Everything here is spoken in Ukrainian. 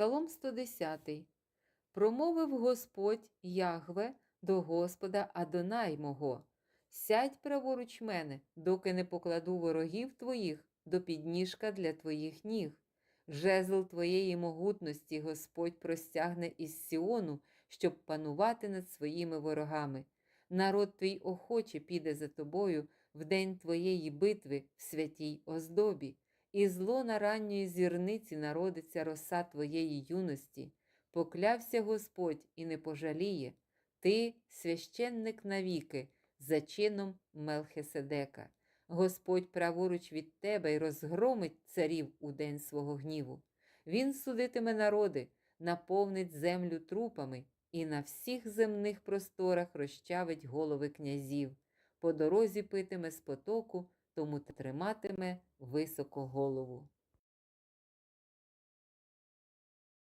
Псалом 110. Промовив Господь Ягве до Господа Адонай мого. Сядь праворуч мене, доки не покладу ворогів твоїх до підніжка для твоїх ніг. Жезл твоєї могутності Господь простягне із Сіону, щоб панувати над своїми ворогами. Народ твій охоче піде за тобою в день твоєї битви в святій оздобі, і зло на ранньої зірниці народиться роса твоєї юності. Поклявся Господь і не пожаліє. Ти священник навіки, за чином Мелхиседека. Господь праворуч від тебе й розгромить царів у день свого гніву. Він судитиме народи, наповнить землю трупами і на всіх земних просторах розчавить голови князів. По дорозі питиме з потоку, тому триматиме високо голову.